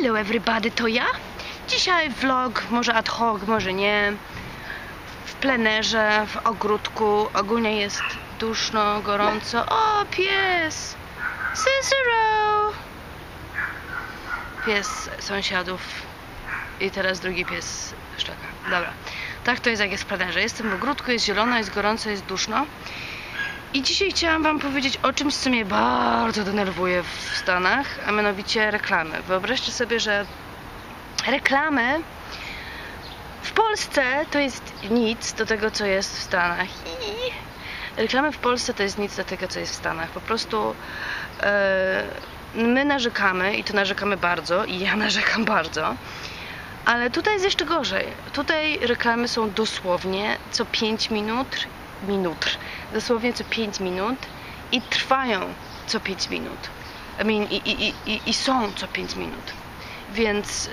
Hello everybody, to ja. Dzisiaj vlog, może ad hoc, może nie. W plenerze, w ogródku. Ogólnie jest duszno, gorąco. O, pies! Cicero! Pies sąsiadów. I teraz drugi pies szczeka. Dobra. Tak to jest jak jest w plenerze. Jestem w ogródku, jest zielono, jest gorąco, jest duszno. I dzisiaj chciałam Wam powiedzieć o czymś, co mnie bardzo denerwuje w Stanach, a mianowicie reklamy. Wyobraźcie sobie, że reklamy w Polsce to jest nic do tego, co jest w Stanach. I reklamy w Polsce to jest nic do tego, co jest w Stanach. Po prostu e, my narzekamy i to narzekamy bardzo i ja narzekam bardzo. Ale tutaj jest jeszcze gorzej. Tutaj reklamy są dosłownie co 5 minut, minut, dosłownie co 5 minut i trwają co 5 minut. I, mean, i, i, i, są co 5 minut. Więc, yy,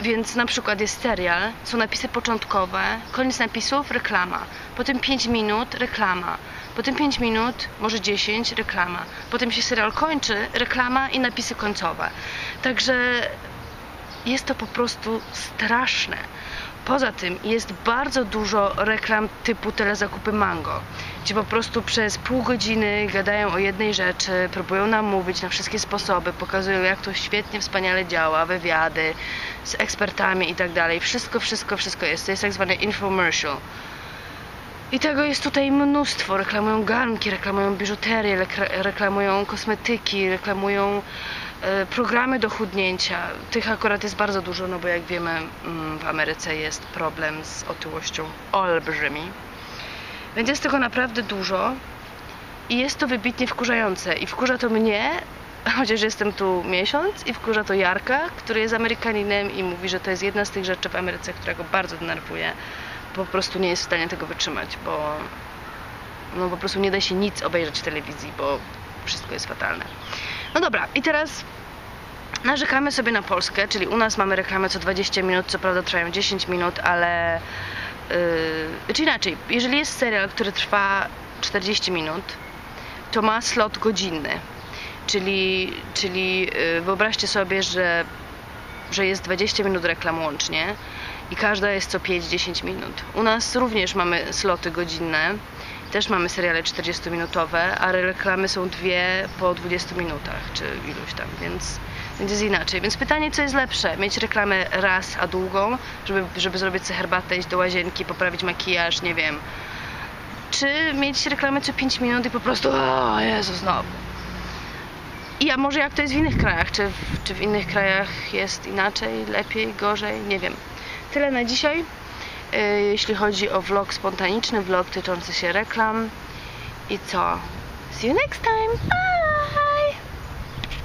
więc na przykład jest serial, są napisy początkowe, koniec napisów, reklama. Potem 5 minut, reklama. Potem 5 minut, może 10, reklama. Potem się serial kończy, reklama i napisy końcowe. Także jest to po prostu straszne. Poza tym jest bardzo dużo reklam typu telezakupy Mango, gdzie po prostu przez pół godziny gadają o jednej rzeczy, próbują nam mówić na wszystkie sposoby, pokazują jak to świetnie, wspaniale działa, wywiady z ekspertami i tak dalej. Wszystko, wszystko, wszystko jest. To jest tak zwany infomercial. I tego jest tutaj mnóstwo. Reklamują garnki, reklamują biżuterię, reklamują kosmetyki, reklamują e, programy do chudnięcia. Tych akurat jest bardzo dużo, no bo jak wiemy mm, w Ameryce jest problem z otyłością olbrzymi. Więc jest tego naprawdę dużo i jest to wybitnie wkurzające. I wkurza to mnie, chociaż jestem tu miesiąc i wkurza to Jarka, który jest Amerykaninem i mówi, że to jest jedna z tych rzeczy w Ameryce, która go bardzo denerwuje po prostu nie jest w stanie tego wytrzymać, bo no po prostu nie da się nic obejrzeć w telewizji, bo wszystko jest fatalne. No dobra, i teraz narzekamy sobie na Polskę, czyli u nas mamy reklamę co 20 minut, co prawda trwają 10 minut, ale yy, czy inaczej, jeżeli jest serial, który trwa 40 minut, to ma slot godzinny. Czyli, czyli yy, wyobraźcie sobie, że, że jest 20 minut reklam łącznie i każda jest co 5-10 minut. U nas również mamy sloty godzinne, też mamy seriale 40-minutowe, a reklamy są dwie po 20 minutach, czy iluś tam, więc, jest inaczej. Więc pytanie, co jest lepsze? Mieć reklamę raz, a długą, żeby, żeby zrobić sobie herbatę, iść do łazienki, poprawić makijaż, nie wiem. Czy mieć reklamę co 5 minut i po prostu, o Jezu, znowu. I a może jak to jest w innych krajach? Czy w, czy w innych krajach jest inaczej, lepiej, gorzej? Nie wiem. Tyle na dzisiaj, e, jeśli chodzi o vlog spontaniczny, vlog tyczący się reklam. I co? See you next time! Bye!